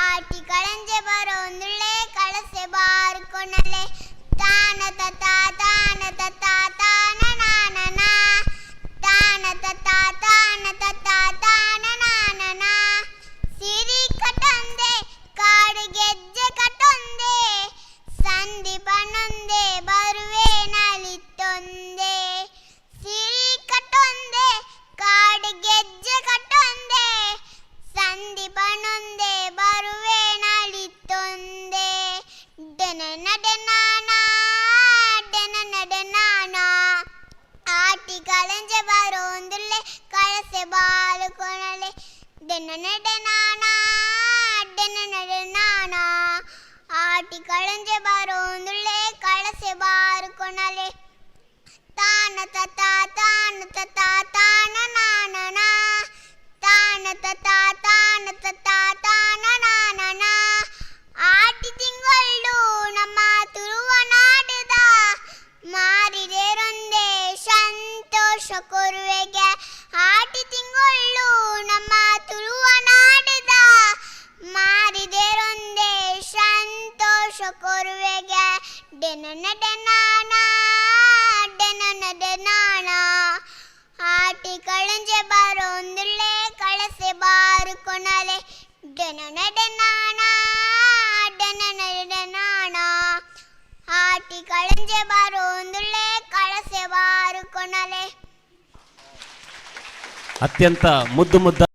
ஆட்டி களைஞ்ச பாரு வந்துள்ள கொண்டலே தான தத்தா தான தத்தா தான நான தான தத்தா ಕಳಸೆ ಬಾಲು ಕೊನಲೆ ಡೆನನ ಡೆನಾನ ಡೆನನ ಡೆನಾನ ಆಟಿ ಕಳಂಜೆ ಬರೋಂದುಲ್ಲೆ ಕಳಸೆ ಬಾರು ಕೊನಲೆ ತಾನ ತತ ತಾನ ತತ ತಾನ ನಾನನ ತಾನ ತತ ತಾನ ತತ ತಾನ ನಾನನ ಆಟಿ ತಿಂಗಳು ನಮ್ಮ ತುರುವ ನಾಡಿದ ಮಾರಿದೇರೊಂದೇ ಸಂತೋಷ ಕೊರುವೆಗೆ ಆಟಿ ತಿಂಗಳು ನಮ್ಮ ತುರುವ ನಾಡಿದ ಮಾರಿದೇರೊಂದೇ ಸಂತೋಷ ಕೊರುವೆಗೆ ಡೆನನ ಡೆನಾನ ಡೆನನ ಡೆನಾನ ಆಟಿ ಕಳಂಜೆ ಬಾರೊಂದುಳ್ಳೆ ಕಳಸೆ ಬಾರು ಕೊನಲೆ ಡೆನನ ಡೆನಾನ ಡೆನನ ಡೆನಾನ ಆಟಿ ಕಳಂಜೆ ಬಾರೊಂದುಳ್ಳೆ ಅತ್ಯಂತ ಮುದ್ದು ಮುದ್ದ